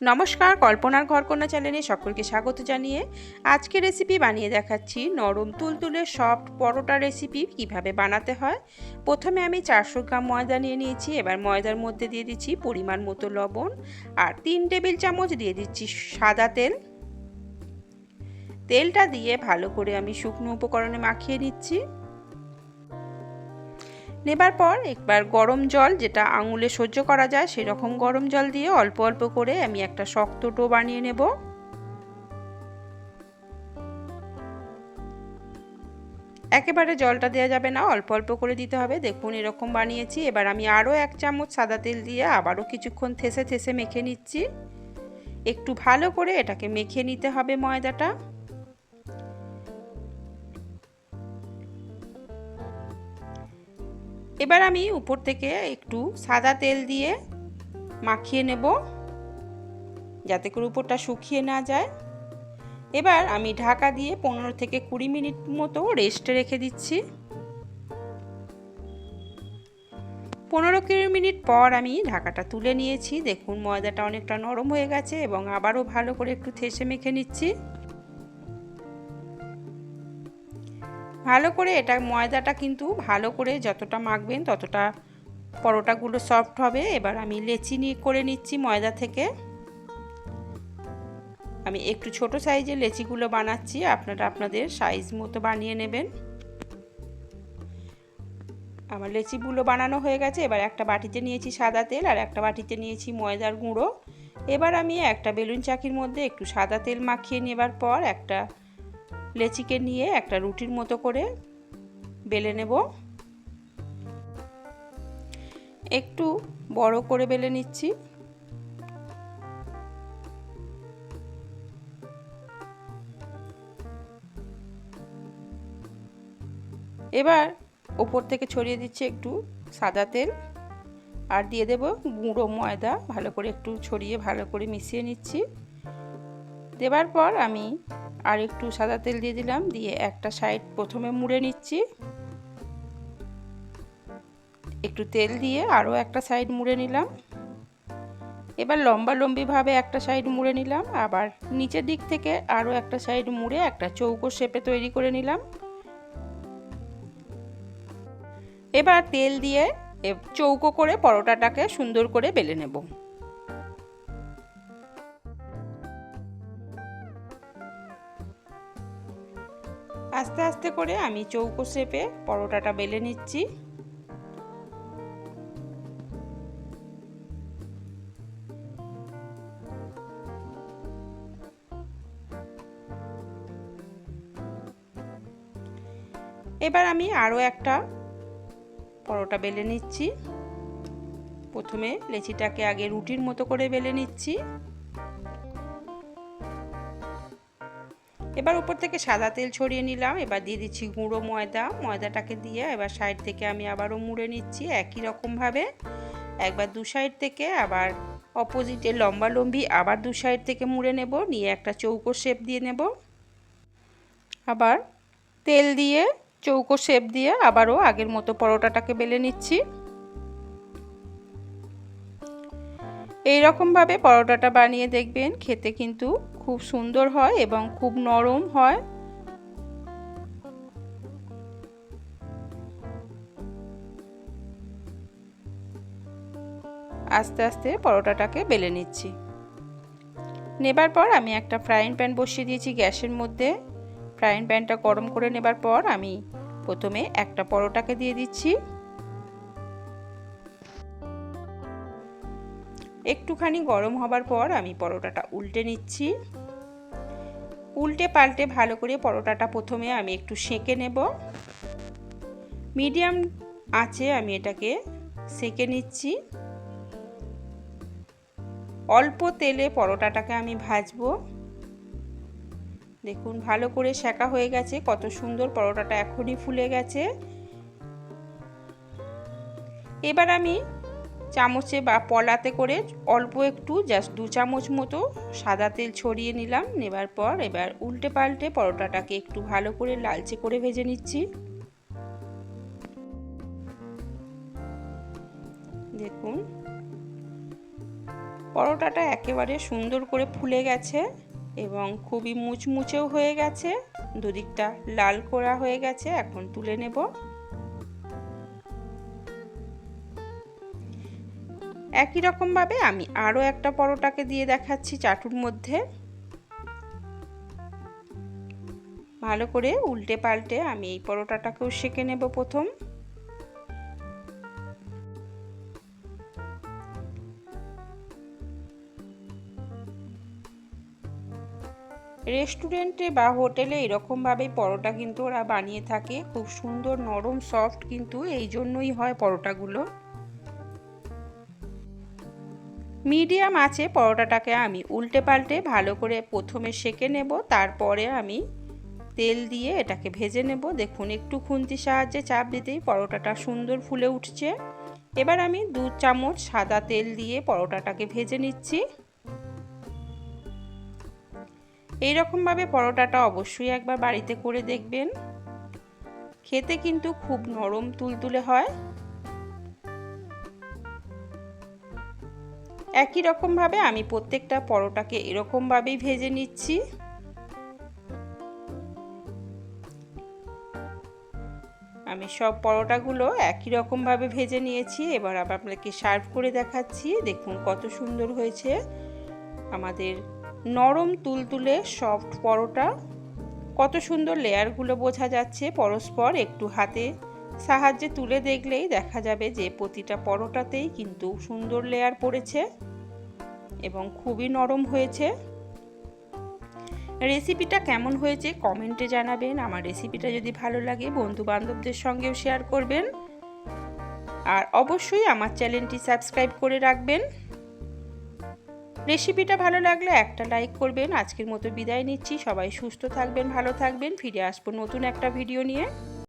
নমস্কার, কল্পনার ঘরকন্যা চ্যানেলে সকলকে স্বাগত জানিয়ে আজকে রেসিপি বানিয়ে দেখাচ্ছি নরম তুলতুলে সফট পরোটা রেসিপি কীভাবে বানাতে হয়। প্রথমে আমি চারশো গ্রাম ময়দা নিয়ে নিয়েছি, এবার ময়দার মধ্যে দিয়ে দিচ্ছি পরিমাণ মতো লবণ আর তিন টেবিল চামচ দিয়ে দিচ্ছি সাদা তেল। তেলটা দিয়ে ভালো করে আমি শুকনো উপকরণে মাখিয়ে নিচ্ছি। নেবার পর একবার গরম জল যেটা আঙুলে সহ্য করা যায় সেরকম গরম জল দিয়ে অল্প অল্প করে আমি একটা শক্ত ডো বানিয়ে নেব। একেবারে জলটা দেওয়া যাবে না, অল্প অল্প করে দিতে হবে। দেখুন এরকম বানিয়েছি। এবার আমি আরও এক চামচ সাদা তেল দিয়ে আবারও কিছুক্ষণ থেসে থেসে মেখে নিচ্ছি। একটু ভালো করে এটাকে মেখে নিতে হবে ময়দাটা। এবার আমি উপর থেকে একটু সাদা তেল দিয়ে মাখিয়ে নেব, যাতে করে উপরটা শুকিয়ে না যায়। এবার আমি ঢাকা দিয়ে পনেরো থেকে কুড়ি মিনিট মতো রেস্টে রেখে দিচ্ছি। পনেরো কুড়ি মিনিট পর আমি ঢাকাটা তুলে নিয়েছি। দেখুন, ময়দাটা অনেকটা নরম হয়ে গেছে এবং আবারও ভালো করে একটু থেসে মেখে নিচ্ছি। ভালো করে এটা ময়দাটা কিন্তু ভালো করে যতটা মাখবেন ততটা পরোটাগুলো সফট হবে। এবার আমি লেচি নিয়ে করে নিচ্ছি ময়দা থেকে। আমি একটু ছোট সাইজের লেচিগুলো বানাচ্ছি, আপনারা আপনাদের সাইজ মতো বানিয়ে নেবেন। আমার লেচিগুলো বানানো হয়ে গেছে, এবার একটা বাটিতে নিয়েছি সাদা তেল আর একটা বাটিতে নিয়েছি ময়দার গুঁড়ো। এবার আমি একটা বেলুন চাকির মধ্যে একটু সাদা তেল মাখিয়ে নেবার পর একটা লেচিকে নিয়ে একটা রুটির মতো করে বেলে নেব। একটু বড় করে বেলে নিচ্ছি। এবার ওপর থেকে ছড়িয়ে দিচ্ছি একটু সাদা তেল আর দিয়ে দেব গুঁড়ো ময়দা, ভালো করে একটু ছড়িয়ে ভালো করে মিশিয়ে নিচ্ছি। দেবার পর আমি আর একটু সাদা তেল দিয়ে দিলাম, দিয়ে একটা সাইড প্রথমে মুড়ে নিচ্ছি। একটু তেল দিয়ে আরও একটা সাইড মুড়ে নিলাম। এবার লম্বা লম্বিভাবে একটা সাইড মুড়ে নিলাম, আবার নিচের দিক থেকে আরও একটা সাইড মুড়ে একটা চৌকো শেপে তৈরি করে নিলাম। এবার তেল দিয়ে চৌকো করে পরোটাটাকে সুন্দর করে বেলে নেব। আস্তে আস্তে করে আমি চৌকো শেপে পরোটাটা বেলে নিচ্ছি। এবার আমি আরও একটা পরোটা বেলে নিচ্ছি। প্রথমে লেচিটাকে আগে রুটির মতো করে বেলে নিচ্ছি। এবার উপর থেকে সাদা তেল ছড়িয়ে নিলাম। এবার দিয়ে দিচ্ছি গুঁড়ো ময়দা। ময়দাটাকে দিয়ে এবার সাইড থেকে আমি আবারও মুড়ে নিচ্ছি একই রকমভাবে। একবার দু সাইড থেকে, আবার অপোজিটে লম্বা লম্বি আবার দু সাইড থেকে মুড়ে নেব। নিয়ে একটা চৌকো শেপ দিয়ে নেব। আবার তেল দিয়ে, চৌকো শেপ দিয়ে আবারও আগের মতো পরোটাটাকে বেলে নিচ্ছি। এই রকমভাবে পরোটাটা বানিয়ে দেখবেন, খেতে কিন্তু খুব সুন্দর হয় এবং খুব নরম হয়। আস্তে আস্তে পরোটাটাকে বেলে নিচ্ছি। নেবার পর আমি একটা ফ্রাইং প্যান বসিয়ে দিয়েছি গ্যাসের মধ্যে। ফ্রাইং প্যানটা গরম করে নেবার পর আমি প্রথমে একটা পরোটাকে দিয়ে দিচ্ছি। একটুখানি গরম হবার পর আমি পরোটাটা উল্টে নিচ্ছি। উল্টে পাল্টে ভালো করে পরোটাটা প্রথমে আমি একটু সেঁকে নেব। মিডিয়াম আঁচে আমি এটাকে সেঁকে নিচ্ছি। অল্প তেলে পরোটাটাকে আমি ভাজবো। দেখুন, ভালো করে সেঁকা হয়ে গেছে। কত সুন্দর পরোটাটা এখনই ফুলে গেছে। এবার আমি চামচে বা পলাতে করে অল্প একটু জাস্ট দু চামচ মতো সাদা তেল ছড়িয়ে নিলাম। নেবার পর এবার উল্টে পাল্টে পরোটাটাকে একটু ভালো করে লালচে করে ভেজে নিচ্ছি। দেখুন। পরোটাটা একেবারে সুন্দর করে ফুলে গেছে এবং খুবই মুচমুচেও হয়ে গেছে। দুদিকটা লাল করা হয়ে গেছে, এখন তুলে নেব। একই রকমভাবে আমি আরও একটা পরোটাকে দিয়ে দেখাচ্ছি চাটুর মধ্যে। ভালো করে উল্টে পাল্টে আমি এই পরোটাটাকেও সেঁকে নেব প্রথম। রেস্টুরেন্টে বা হোটেলে এরকমভাবেই পরোটা কিন্তু ওরা বানিয়ে থাকে। খুব সুন্দর, নরম, সফট কিন্তু এই জন্যই হয় পরোটাগুলো। মিডিয়াম আছে পরোটাটাকে আমি উল্টে পাল্টে ভালো করে প্রথমে সেঁকে নেব, তারপরে আমি তেল দিয়ে এটাকে ভেজে নেব। দেখুন, একটু খুন্তির সাহায্যে চাপ দিতেই পরোটাটা সুন্দর ফুলে উঠছে। এবার আমি দু চামচ সাদা তেল দিয়ে পরোটাটাকে ভেজে নিচ্ছি। এই রকমভাবে পরোটাটা অবশ্যই একবার বাড়িতে করে দেখবেন। খেতে কিন্তু খুব নরম তুলতুলে হয়। একই রকমভাবে আমি প্রত্যেকটা পরোটাকে এরকমভাবেই ভেজে নিচ্ছি। আমি সব পরোটাগুলো একই রকমভাবে ভেজে নিয়েছি, এবার আবার আপনাকে সার্ভ করে দেখাচ্ছি। দেখুন কত সুন্দর হয়েছে আমাদের নরম তুলতুলে সফট পরোটা। কত সুন্দর লেয়ারগুলো বোঝা যাচ্ছে পরস্পর একটু হাতে সাহায্যে তুলে দেখলেই দেখা যাবে যে প্রতিটা পরোটাতেই কিন্তু সুন্দর লেয়ার পড়েছে এবং খুবই নরম হয়েছে। রেসিপিটা কেমন হয়েছে কমেন্টে জানাবেন। আমার রেসিপিটা যদি ভালো লাগে বন্ধু বান্ধবদের সঙ্গেও শেয়ার করবেন। আর অবশ্যই আমার চ্যানেলটি সাবস্ক্রাইব করে রাখবেন। রেসিপিটা ভালো লাগলে একটা লাইক করবেন। আজকের মতো বিদায় নিচ্ছি। সবাই সুস্থ থাকবেন, ভালো থাকবেন। ফিরে আসব নতুন একটা ভিডিও নিয়ে।